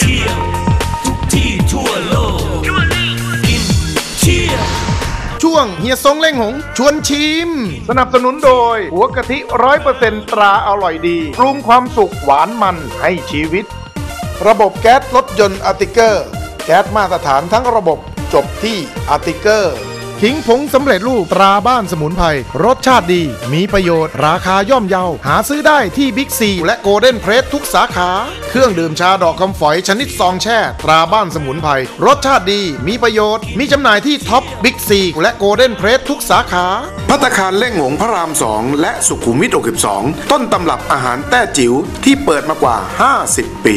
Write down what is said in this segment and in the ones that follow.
เที่ยวทุกที่ทั่วโลกกินเที่ยวช่วงเฮียซงเล่งหง ชวนชิม สนับสนุนโดย หัวกะทิร้อยเปอร์เซ็นตราอร่อยดีปรุงความสุขหวานมันให้ชีวิต ระบบแก๊สรถยนต์อาร์ติเกอร์ แก๊สมาตรฐานทั้งระบบจบที่อาร์ติเกอร์ ขิงผงสำเร็จรูปตราบ้านสมุนไพรรสชาติดี มีประโยชน์ ราคาย่อมเยา หาซื้อได้ที่บิ๊กซีและโกลเด้นเพรสทุกสาขา เครื่องดื่มชาดอกคำฝอยชนิดซองแช่ ตราบ้านสมุนไพรรสชาติดี มีประโยชน์ มีจำหน่ายที่ท็อปบิ๊กซีและโกลเด้นเพรสทุกสาขาพัตตาคารเล่งหงพระราม2และสุขุมวิท62 ต้นตำรับอาหารแต้จิ๋วที่เปิดมากว่า 50 ปี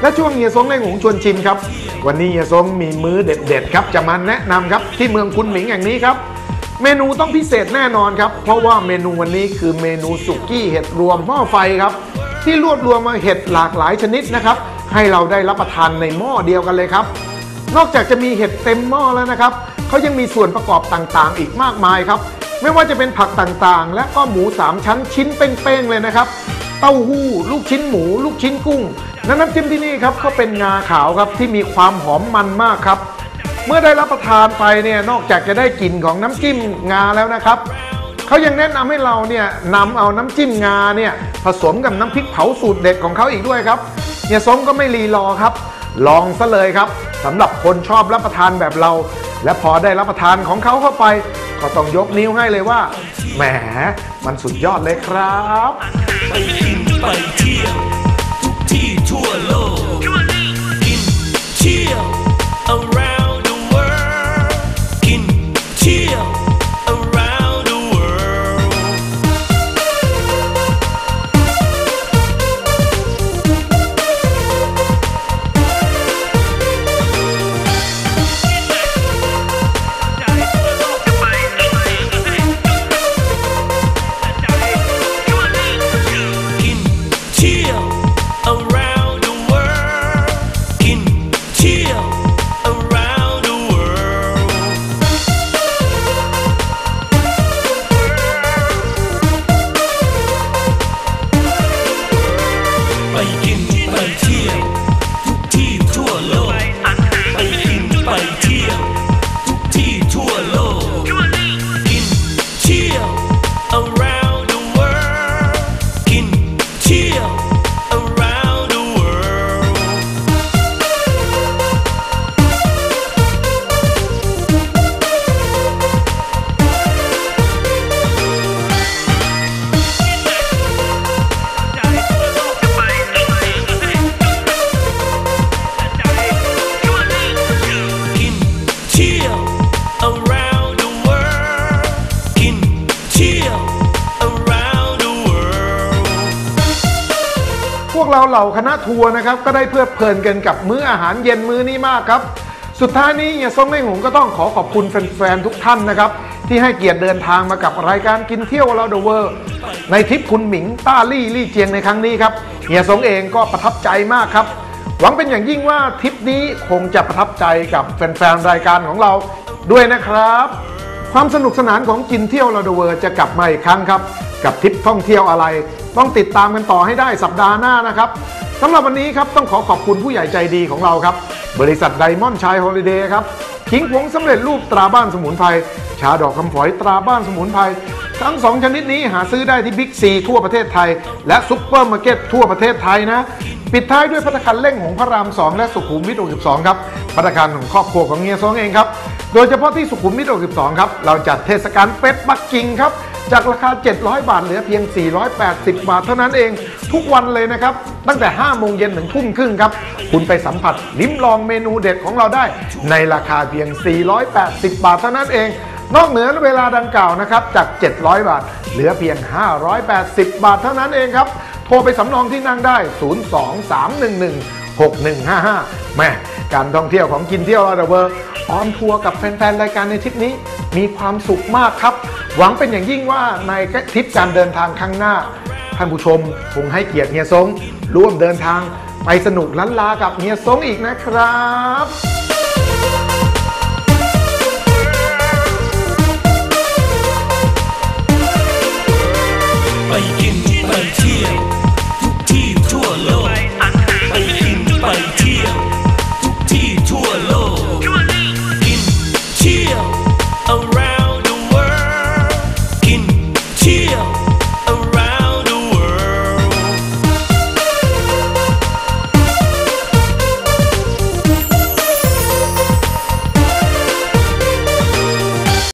และช่วงเฮียซงเล่งหงชวนชิมครับ วันนี้เฮียซงมีมื้อเด็ดๆครับจะมาแนะนำครับที่เมืองคุณหมิงแห่งนี้ครับ เมนูต้องพิเศษแน่นอนครับ เพราะว่าเมนูวันนี้คือเมนูสุกี้เห็ดรวมหม้อไฟครับ ที่รวบรวมมาเห็ดหลากหลายชนิดนะครับ ให้เราได้รับประทานในหม้อเดียวกันเลยครับ นอกจากจะมีเห็ดเต็มหม้อแล้วนะครับเขายังมีส่วนประกอบต่างๆ อีกมากมายครับ ไม่ว่าจะเป็นผักต่างๆ และก็หมูสามชั้นชิ้นเป้งๆเลยนะครับ เต้าหู้ ลูกชิ้นหมู ลูกชิ้นกุ้ง และน้ำจิ้มที่นี่ครับเขาเป็นงาขาวครับที่มีความหอมมันมากครับ เมื่อได้รับประทานไปเนี่ยนอกจากจะได้กลิ่นของน้ำจิ้มงาแล้วนะครับเขายังแนะนำให้เราเนี่ยนำเอาน้ำจิ้มงาเนี่ยผสมกับน้ำพริกเผาสูตรเด็ดของเขาอีกด้วยครับเฮียซงก็ไม่รีรอครับ ลองซะเลยครับสำหรับคนชอบรับประทานแบบเรา และพอได้รับประทานของเขาเข้าไป ก็ต้องยกนิ้วให้เลยว่าแหมมันสุดยอดเลยครับ ไปกินไปเที่ยว วกเราเหล่าคณะทัวร์นะครับก็ได้เพลิดเพลินกันกับมื้ออาหารเย็นมื้อนี้มากครับ สุดท้ายนี้เฮียซงเล่งหงก็ต้องขอขอบคุณแฟนๆทุกท่านนะครับ ที่ให้เกียรติเดินทางมากับรายการกินเที่ยวเราเดอะเวิร์ในทริปคุณหมิงต้าลี่ลี่เจียงในครั้งนี้ครับเฮียซงเองก็ประทับใจมากครับ หวังเป็นอย่างยิ่งว่าทริปนี้คงจะประทับใจกับแฟนๆรายการของเราด้วยนะครับ ความสนุกสนานของกินเที่ยวเราดเวิร์จะกลับมาอีกครั้งครับ กับทริปท่องเที่ยวอะไร ต้องติดตามกันต่อให้ได้สัปดาห์หน้านะครับสำหรับวันนี้ครับต้องขอขอบคุณผู้ใหญ่ใจดีของเราครับ บริษัทไดมอนด์ชายฮอลิเดย์ครับขิงผงสำเร็จรูปตราบ้านสมุนไพรชาดอกคำฝอยตราบ้านสมุนไพรทั้งสองชนิดนี้หาซื้อได้ที่บิ๊กซีทั่วประเทศไทย และซุปเปอร์มาร์เก็ตทั่วประเทศไทยนะ ปิดท้ายด้วยพัตคารเล่งของพระราม 2 และสุขุมวิท 62 ครับพัตคารของครอบครัวของเฮียซองเองครับ โดยเฉพาะที่สุขุมวิท 62 ครับ เราจัดเทศกาลเป็ดปักกิ่งครับ จากราคา 700 บาทเหลือเพียง 480 บาทเท่านั้นเอง ทุกวันเลยนะครับ ตั้งแต่ 5 โมงเย็นถึงทุ่มครึ่งครับ คุณไปสัมผัสลิ้มลองเมนูเด็ดของเราได้ ในราคาเพียง 480 บาทเท่านั้นเองนอกเหนือเวลาดังกล่าวนะครับจาก 700 บาท เหลือเพียง 580 บาทเท่านั้นเองครับ ทรไปสำรองที่นั่งได้ 023116155แม่การท่องเที่ยวของกินเที่ยวอาราเวอร์ออนทัวร์กับแฟนๆรายการในทริปนี้ มีความสุขมากครับ หวังเป็นอย่างยิ่งว่าในทริปการเดินทางข้างหน้า ท่านผู้ชมคงให้เกียรติเฮียซงร่วมเดินทางไปสนุกล้านลากับเฮียซงอีกนะครับ